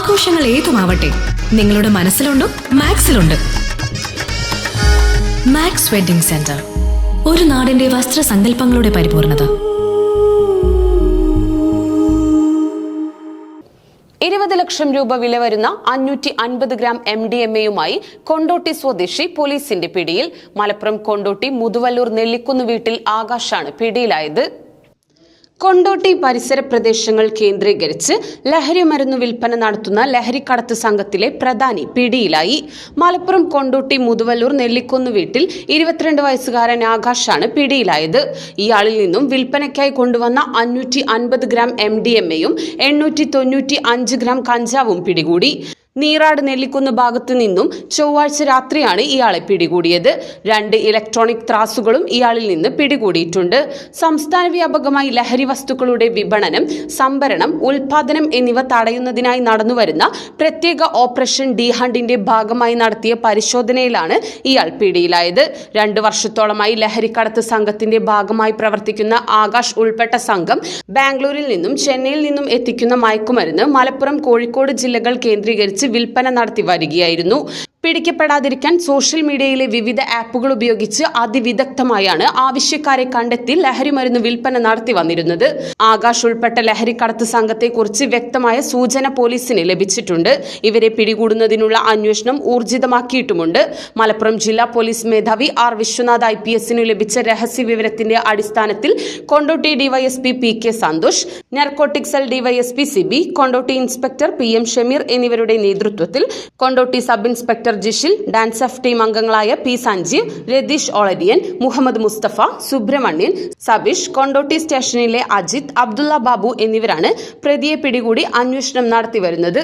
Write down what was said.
ആഘോഷങ്ങൾ ഏതുമാവട്ടെ നിങ്ങളുടെ മനസ്സിലുണ്ടോ മാക്സിലുണ്ട്. മാക്സ് വെഡിംഗ് സെന്റർ ഒരു നാടിന്റെ വസ്ത്രസങ്കല്പങ്ങളുടെ പരിപൂർണത. ഇരുപത് ലക്ഷം രൂപ വില വരുന്ന അഞ്ഞൂറ്റി അൻപത് ഗ്രാം എം ഡി എം എയുമായി കൊണ്ടോട്ടി സ്വദേശി പോലീസിന്റെ പിടിയിൽ. മലപ്പുറം കൊണ്ടോട്ടി മുതുവല്ലൂർ നെല്ലിക്കുന്ന് വീട്ടിൽ ആകാശാണ് പിടിയിലായത്. കൊണ്ടോട്ടി പരിസര പ്രദേശങ്ങൾ കേന്ദ്രീകരിച്ച് ലഹരി മരുന്ന് വിൽപ്പന നടത്തുന്ന ലഹരിക്കടത്ത് സംഘത്തിലെ പ്രധാനി പിടിയിലായി. മലപ്പുറം കൊണ്ടോട്ടി മുതുവല്ലൂർ നെല്ലിക്കുന്ന് വീട്ടിൽ ഇരുപത്തിരണ്ട് വയസ്സുകാരൻ ആകാശാണ് പിടിയിലായത്. ഇയാളിൽ നിന്നും വിൽപ്പനയ്ക്കായി കൊണ്ടുവന്ന അഞ്ഞൂറ്റി അൻപത് ഗ്രാം എം ഡി എം എയും എണ്ണൂറ്റി തൊണ്ണൂറ്റി അഞ്ച് ഗ്രാം കഞ്ചാവും പിടികൂടി. നീറാട് നെല്ലിക്കുന്ന് ഭാഗത്തു നിന്നും ചൊവ്വാഴ്ച രാത്രിയാണ് ഇയാളെ പിടികൂടിയത്. രണ്ട് ഇലക്ട്രോണിക് ത്രാസുകളും ഇയാളിൽ നിന്ന് പിടികൂടിയിട്ടുണ്ട്. സംസ്ഥാന വ്യാപകമായി ലഹരി വസ്തുക്കളുടെ വിപണനം സംഭരണം ഉൽപാദനം എന്നിവ തടയുന്നതിനായി നടന്നുവരുന്ന പ്രത്യേക ഓപ്പറേഷൻ ഡി ഹണ്ടിന്റെ ഭാഗമായി നടത്തിയ പരിശോധനയിലാണ് ഇയാൾ പിടിയിലായത്. രണ്ട് വർഷത്തോളമായി ലഹരിക്കടത്ത് സംഘത്തിന്റെ ഭാഗമായി പ്രവർത്തിക്കുന്ന ആകാശ് ഉൾപ്പെട്ട സംഘം ബാംഗ്ലൂരിൽ നിന്നും ചെന്നൈയിൽ നിന്നും എത്തിക്കുന്ന മയക്കുമരുന്ന് മലപ്പുറം കോഴിക്കോട് ജില്ലകൾ കേന്ദ്രീകരിച്ച് വിൽപ്പന നടത്തി വരികയായിരുന്നു. പിടിക്കപ്പെടാതിരിക്കാൻ സോഷ്യൽ മീഡിയയിലെ വിവിധ ആപ്പുകൾ ഉപയോഗിച്ച് അതിവിദഗ്ധമായാണ് ആവശ്യക്കാരെ കണ്ടെത്തി ലഹരി മരുന്ന് വിൽപ്പന നടത്തി വന്നിരുന്നത്. ആകാശ് ഉൾപ്പെട്ട ലഹരിക്കടത്ത് സംഘത്തെക്കുറിച്ച് വ്യക്തമായ സൂചന പോലീസിന് ലഭിച്ചിട്ടുണ്ട്. ഇവരെ പിടികൂടുന്നതിനുള്ള അന്വേഷണം ഊർജിതമാക്കിയിട്ടുമുണ്ട്. മലപ്പുറം ജില്ലാ പോലീസ് മേധാവി ആർ വിശ്വനാഥ് ഐ പി എസിനു ലഭിച്ച രഹസ്യ വിവരത്തിന്റെ അടിസ്ഥാനത്തിൽ Kondotty DYSP P K Santhosh narcotic cell DYSP Sibi Kondotty inspector P M Shameer എന്നിവരുടെ നേതൃത്വത്തിൽ Kondotty sub inspector Jishil DANSAF team അംഗങ്ങളായ പി സഞ്ജീവ് രതീഷ് ഒളരിയൻ മുഹമ്മദ് മുസ്തഫ സുബ്രഹ്മണ്യൻ സബീഷ് കൊണ്ടോട്ടി സ്റ്റേഷനിലെ അജിത് അബ്ദുള്ള ബാബു എന്നിവരാണ് പ്രതിയെ പിടികൂടി അന്വേഷണം നടത്തി വരുന്നത്